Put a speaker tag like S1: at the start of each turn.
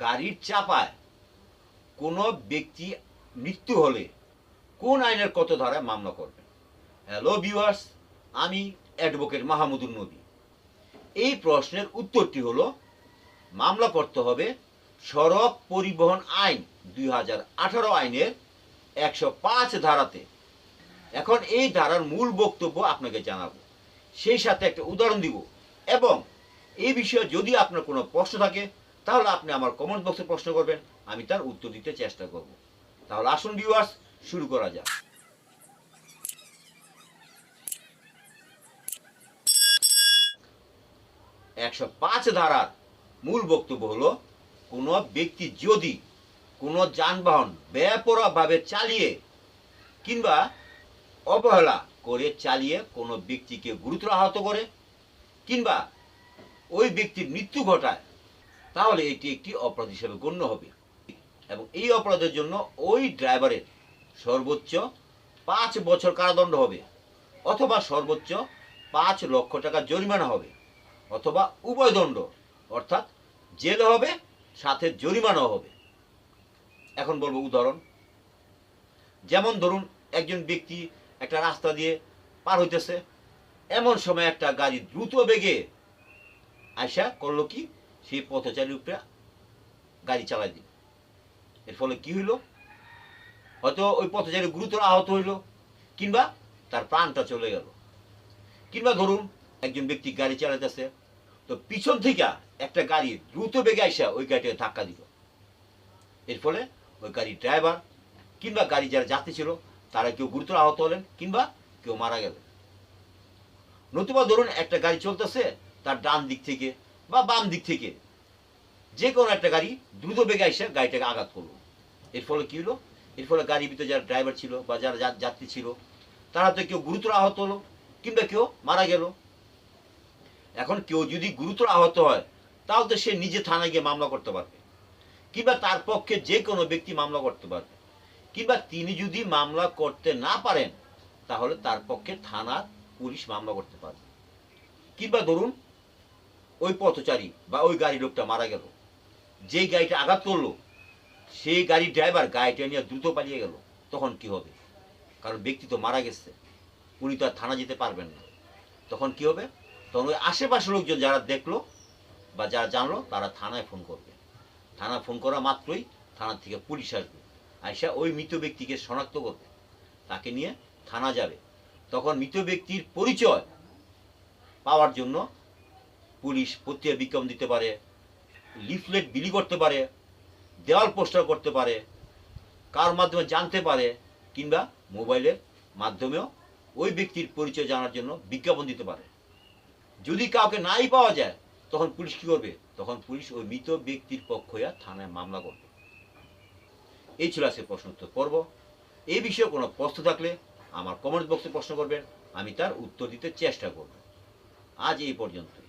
S1: গাড়ির চাপায় কোনো ব্যক্তি মৃত্যু হলে কোন আইনের কত ধারায় মামলা করবে হ্যালো ভিউয়ার্স আমি অ্যাডভোকেট মাহমুদুর নবী। এই প্রশ্নের উত্তরটি হলো, মামলা করতে হবে সড়ক পরিবহন আইন দুই হাজার আঠারো আইনের একশো পাঁচ ধারাতে। এখন এই ধারার মূল বক্তব্য আপনাকে জানাব। সেই সাথে একটা উদাহরণ দিব। এবং এই বিষয়ে যদি আপনার কোনো প্রশ্ন থাকে তাহলে আপনি আমার কমেন্ট বক্সে প্রশ্ন করবেন, আমি তার উত্তর দিতে চেষ্টা করব। তাহলে আসুন ভিউয়ার্স শুরু করা যাক। একশো পাঁচ ধারার মূল বক্তব্য হলো, কোনো ব্যক্তি যদি কোনো যানবাহন বেপরোয়াভাবে চালিয়ে কিংবা অবহেলা করে চালিয়ে কোনো ব্যক্তিকে গুরুতর আহত করে কিংবা ওই ব্যক্তির মৃত্যু ঘটায় তাহলে এটি একটি অপরাধ হিসেবে গণ্য হবে। এবং এই অপরাধের জন্য ওই ড্রাইভারের সর্বোচ্চ পাঁচ বছর কারাদণ্ড হবে, অথবা সর্বোচ্চ পাঁচ লক্ষ টাকা জরিমানা হবে, অথবা উভয় দণ্ড, অর্থাৎ জেল হবে, সাথে জরিমানাও হবে। এখন বলব উদাহরণ। যেমন ধরুন, একজন ব্যক্তি একটা রাস্তা দিয়ে পার হইতেছে, এমন সময় একটা গাড়ি দ্রুত বেগে আয়সা করল কি? সেই পথচারীর উপরে গাড়ি চালাই দিল। এর ফলে কি হইল? হয়তো ওই পথচারী গুরুতর আহত হইল, কিংবা তার প্রাণটা চলে গেল। কিংবা ধরুন, একজন ব্যক্তি গাড়ি চালাইতেছে, তো পিছন থেকে একটা গাড়ি দ্রুত বেগে আইসা ওই গাড়িটাকে ধাক্কা দিল। এর ফলে ওই গাড়ির ড্রাইভার কিংবা গাড়ি যারা যাত্রী ছিল, তারা কেউ গুরুতর আহত হলেন, কিংবা কেউ মারা গেলেন। নতুবা ধরুন একটা গাড়ি চলতেছে, তার ডান দিক থেকে বা বাম দিক থেকে যে কোনো একটা গাড়ি দ্রুত বেগে এসে গাড়িটাকে আঘাত করল। এর ফলে কি হলো? এর ফলে গাড়ির ভিতরে যারা ড্রাইভার ছিল বা যারা যাত্রী ছিল, তারা তো কেউ গুরুতর আহত হলো কিংবা কেউ মারা গেল। এখন কেউ যদি গুরুতর আহত হয় তাহলে তো সে নিজে থানায় গিয়ে মামলা করতে পারবে। কিংবা তার পক্ষে যে কোনো ব্যক্তি মামলা করতে পারবে। কিংবা তিনি যদি মামলা করতে না পারেন, তাহলে তার পক্ষে থানার পুলিশ মামলা করতে পারবে। কিংবা ধরুন ওই পথচারী বা ওই গাড়ি লোকটা মারা গেল। যেই গাড়িটা আঘাত করল, সেই গাড়ির ড্রাইভার গাড়িটা নিয়ে দ্রুত পালিয়ে গেল। তখন কি হবে? কারণ ব্যক্তি তো মারা গেছে, উনি তো আর থানা যেতে পারবেন না। তখন কি হবে? তখন ওই আশেপাশের লোকজন যারা দেখল বা যারা জানলো, তারা থানায় ফোন করবে। থানা ফোন করা মাত্রই থানা থেকে পুলিশ আসবে। আইসা ওই মৃত ব্যক্তিকে শনাক্ত করবে। তাকে নিয়ে থানা যাবে। তখন মৃত ব্যক্তির পরিচয় পাওয়ার জন্য পুলিশ পত্রিকা বিজ্ঞাপন দিতে পারে, লিফলেট বিলি করতে পারে, দেওয়াল পোস্টার করতে পারে, কার মাধ্যমে জানতে পারে কিংবা মোবাইলের মাধ্যমেও ওই ব্যক্তির পরিচয় জানার জন্য বিজ্ঞাপন দিতে পারে। যদি কাউকে নাই পাওয়া যায়, তখন পুলিশ কি করবে? তখন পুলিশ ওই মৃত ব্যক্তির পক্ষ হইয়া থানায় মামলা করবে। এই ছিল আজকে প্রশ্ন উত্তর পর্ব। এই বিষয়ে কোনো প্রশ্ন থাকলে আমার কমেন্ট বক্সে প্রশ্ন করবেন, আমি তার উত্তর দিতে চেষ্টা করব। আজ এই পর্যন্তই।